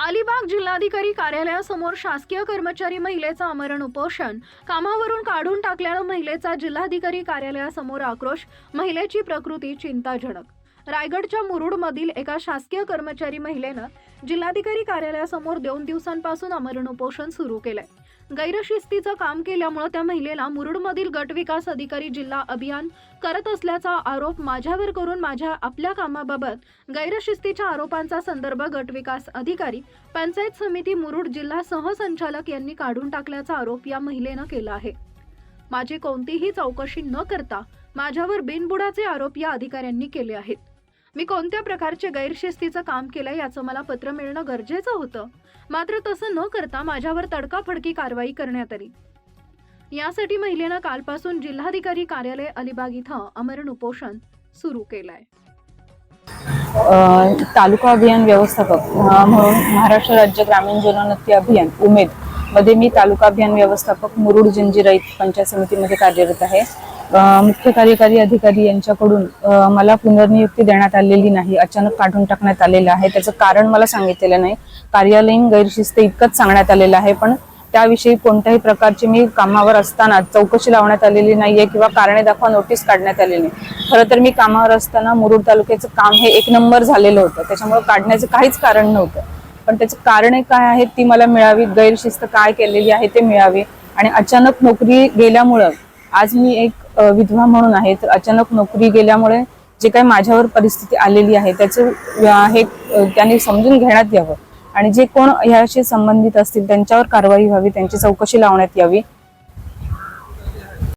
अलिबाग जिल्हाधिकारी कार्यालयासमोर शासकीय कर्मचारी महिलेचं आमरण उपोषण. कामावरून काढून टाकल्यानं महिलेचा जिल्हाधिकारी कार्यालयासमोर आक्रोश महिलेची प्रकृती चिंताजनक. रायगडच्या मुरुडमधील एका शासकीय कर्मचारी महिलेनं जिल्हाधिकारी कार्यालयासमोर दोन दिवसांपासून आमरण उपोषण सुरू केलंय. गैरशिस्तीचं काम केल्यामुळं त्या महिलेला मुरुडमधील गट विकास अधिकारी जिल्हा अभियान करत असल्याचा आरोप माझ्यावर करून माझ्या आपल्या कामाबाबत गैरशिस्तीच्या आरोपांचा संदर्भ गट विकास अधिकारी पंचायत समिती मुरुड जिल्हा सहसंचालक यांनी काढून टाकल्याचा आरोप या महिलेनं केला आहे. माझी कोणतीही चौकशी न करता माझ्यावर बिनबुडाचे आरोप या अधिकाऱ्यांनी केले आहेत. मी कोणत्या प्रकारचे गैरशिस्तीचं काम केलंय याचं मला पत्र मिळणं गरजेचं होतं? मात्र तसं न करता माझ्यावर तडकाफडकी कारवाई करण्यात आली. यासाठी महिलेनं कालपासून जिल्हाधिकारी कार्यालय अलिबाग इथं अमरण उपोषण सुरू केलंय. तालुका अभियान व्यवस्थापक म्हणून महाराष्ट्र राज्य ग्रामीण जनोन्नती अभियान उमेदमध्ये मी तालुका अभियान व्यवस्थापक मुरुड जंजिरा पंचायत समितीमध्ये कार्यरत आहे. मुख्य कार्यकारी अधिकारी यांच्याकडून मला पुनर्नियुक्ती देण्यात आलेली नाही अचानक काढून टाकण्यात आलेलं आहे. त्याचं कारण मला सांगितलेलं नाही. कार्यालयीन गैरशिस्त इतकंच सांगण्यात आलेलं आहे पण त्याविषयी कोणत्याही प्रकारची मी कामावर असताना चौकशी लावण्यात आलेली नाहीये किंवा कारणे दाखवा नोटीस काढण्यात आलेली नाही. खरं तर मी कामावर असताना मुरुड तालुक्याचं काम हे एक नंबर झालेलं होतं. त्याच्यामुळे काढण्याचं काहीच कारण नव्हतं. पण त्याचं कारणे काय आहेत ती मला मिळावी गैरशिस्त काय केलेली आहे ते मिळावी आणि अचानक नोकरी गेल्यामुळं आज मी एक विधवा म्हणून आहे तर अचानक नोकरी गेल्यामुळे जे काही माझ्यावर परिस्थिती आलेली आहे त्याचं हे त्यांनी समजून घेण्यात यावं. आणि जे कोण ह्याशी संबंधित असतील त्यांच्यावर कारवाई व्हावी त्यांची चौकशी लावण्यात यावी.